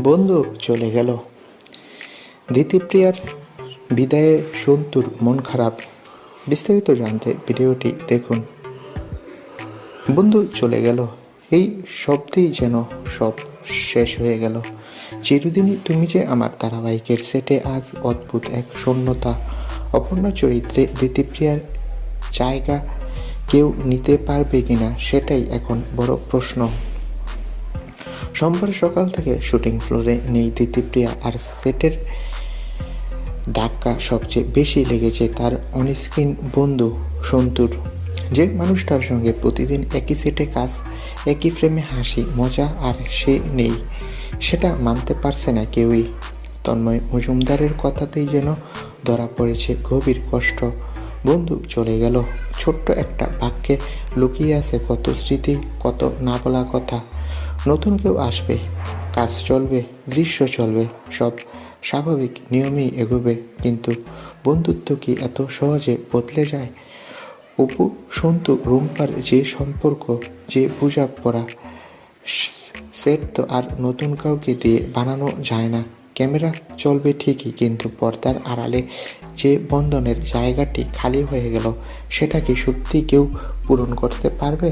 বন্ধু চলে গেল। দিতিপ্রিয়ার বিদায়ে সন্তুর মন খারাপ। বিস্তারিত জানতে ভিডিওটি দেখুন। বন্ধু চলে গেল। এই শব্দেই যেন সব শেষ হয়ে গেল। চিরদিনই তুমি যে আমার ধারাবাহিকের সেটে আজ অদ্ভুত এক শূন্যতা, অপর্ণ চরিত্রে দিতিপ্রিয়ার জায়গা কেউ নিতে পারবে কিনা সেটাই এখন বড় প্রশ্ন। সোমবার সকাল থেকে শুটিং ফ্লোরে নেই দিতিপ্রিয়া আর সেটের ধাক্কা সবচেয়ে বেশি লেগেছে তার অনস্ক্রিন বন্ধু সন্তুর। যে মানুষটার সঙ্গে প্রতিদিন একই সেটে কাজ, একই ফ্রেমে হাসি, মজা আর সে নেই, সেটা মানতে পারছে না কেউই। তন্ময় মজুমদারের কথাতেই যেন ধরা পড়েছে গভীর কষ্ট। বন্ধু চলে গেল, ছোট্ট একটা বাক্যে লুকিয়ে আছে কত স্মৃতি, কত না বলা কথা। নতুন কেউ আসবে, কাজ চলবে, দৃশ্য চলবে, সব স্বাভাবিক নিয়মেই এগোবে, কিন্তু বন্ধুত্ব কি এত সহজে বদলে যায়? অপু, সন্তু, রুম্পার যে সম্পর্ক, যে পূজা পড়া সেট তো আর নতুন কাউকে দিয়ে বানানো যায় না। ক্যামেরা চলবে ঠিকই, কিন্তু পর্দার আড়ালে যে বন্ধনের জায়গাটি খালি হয়ে গেল, সেটা কি সত্যি কেউ পূরণ করতে পারবে?